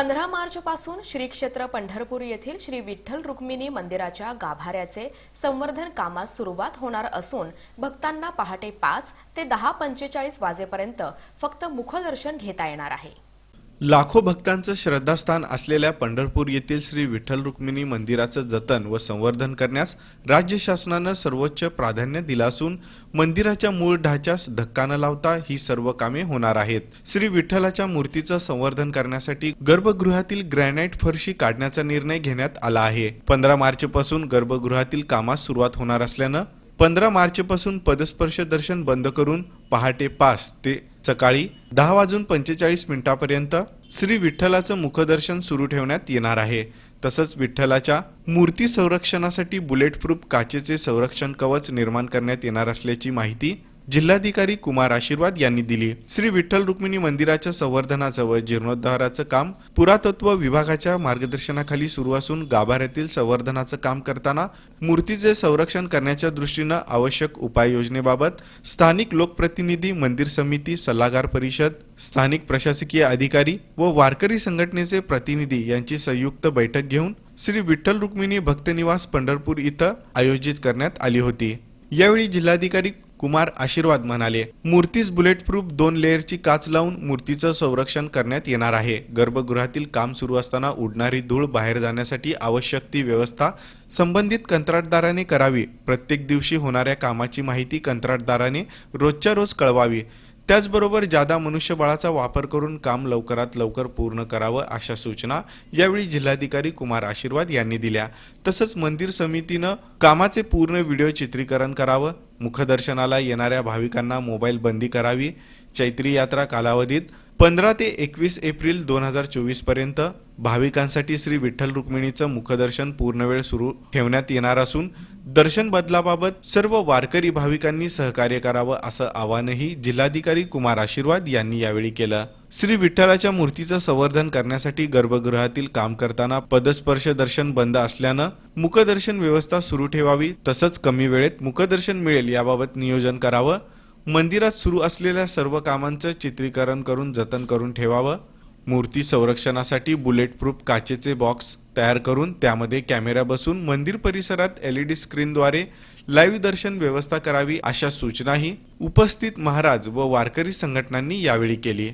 पंधरा मार्चपासून श्री क्षेत्र पंढरपूर येथील श्री विठ्ठल रुक्मिणी मंदिराच्या गाभाऱ्याचे संवर्धन कामास सुरुवात होणार असून भक्तांना पहाटे पाच ते दहा पंचेचाळीस वाजेपर्यंत फक्त मुखदर्शन घेता येणार आहे. लाखो भक्तांचं श्रद्धास्थान असलेल्या पंढरपूर येथील श्री विठ्ठल रुक्मिणी मंदिराचं जतन व संवर्धन करण्यास राज्य शासनानं सर्वोच्च प्राधान्य दिलं असून मंदिराच्या मूळ ढाच्यास धक्का न लावता ही सर्व कामे होणार आहेत. श्री विठ्ठलाच्या मूर्तीचं संवर्धन करण्यासाठी गर्भगृहातील ग्रॅनाइट फरशी काढण्याचा निर्णय घेण्यात आला आहे. पंधरा मार्च पासून गर्भगृहातील कामास सुरुवात होणार असल्यानं पंधरा मार्चपासून पदस्पर्श दर्शन बंद करून पहाटे पाच ते सकाळी दहा वाजून पंचेचाळीस मिनिटापर्यंत श्री विठ्ठलाचं मुखदर्शन सुरू ठेवण्यात येणार आहे. तसंच विठ्ठलाच्या मूर्ती संरक्षणासाठी बुलेट प्रूफ काचेचे संरक्षण कवच निर्माण करण्यात येणार असल्याची माहिती जिल्हाधिकारी कुमार आशीर्वाद यांनी दिली. श्री विठ्ठल रुक्मिणी मंदिराच्या संवर्धनाचं व जीर्णोद्धाराचं काम पुरातत्व विभागाच्या मार्गदर्शनाखाली सुरू असून गाभाऱ्यातील संवर्धनाचं काम करताना मूर्तीचे संरक्षण करण्याच्या दृष्टीनं आवश्यक उपाययोजनेबाबत स्थानिक लोकप्रतिनिधी मंदिर समिती सल्लागार परिषद स्थानिक प्रशासकीय अधिकारी व वारकरी संघटनेचे प्रतिनिधी यांची संयुक्त बैठक घेऊन श्री विठ्ठल रुक्मिणी भक्तनिवास पंढरपूर इथं आयोजित करण्यात आली होती. यावेळी जिल्हाधिकारी कुमार आशीर्वाद म्हणाले मूर्तीस बुलेट प्रूफ दोन लेअरची काच लावून मूर्तीचं संरक्षण करण्यात येणार आहे. गर्भगृहातील काम सुरू असताना उडणारी धूळ बाहेर जाण्यासाठी आवश्यक ती व्यवस्था संबंधित कंत्राटदाराने करावी. प्रत्येक दिवशी होणाऱ्या कामाची माहिती कंत्राटदाराने रोजच्या रोज कळवावी. त्याचबरोबर जादा मनुष्यबळाचा वापर करून काम लवकरात लवकर पूर्ण करावं अशा सूचना यावेळी जिल्हाधिकारी कुमार आशीर्वाद यांनी दिल्या. तसंच मंदिर समितीनं कामाचे पूर्ण व्हिडिओ चित्रीकरण करावं मुखदर्शनाला येणाऱ्या भाविकांना मोबाईल बंदी करावी चैत्री यात्रा कालावधीत पंधरा ते एकवीस एप्रिल दोन हजार चोवीसपर्यंत भाविकांसाठी श्री विठ्ठल रुक्मिणीचं मुखदर्शन पूर्ण वेळ सुरू ठेवण्यात येणार असून दर्शन बदलाबाबत सर्व वारकरी भाविकांनी सहकार्य करावं असं आवाहनही जिल्हाधिकारी कुमार आशीर्वाद यांनी यावेळी केलं. श्री विठ्ठलाच्या मूर्तीचं संवर्धन करण्यासाठी गर्भगृहातील काम करताना पदस्पर्श दर्शन बंद असल्यानं मुखदर्शन व्यवस्था सुरू ठेवावी तसंच कमी वेळेत मुखदर्शन मिळेल याबाबत नियोजन करावं मंदिरात सुरू असलेल्या सर्व कामांचं चित्रीकरण करून जतन करून ठेवावं. मूर्ती संरक्षणासाठी बुलेट प्रूफ काचेचे बॉक्स तयार करून त्यामध्ये कॅमेरा बसून मंदिर परिसरात एलईडी स्क्रीनद्वारे लाईव्ह दर्शन व्यवस्था करावी अशा सूचनाही उपस्थित महाराज व वारकरी संघटनांनी यावेळी केली.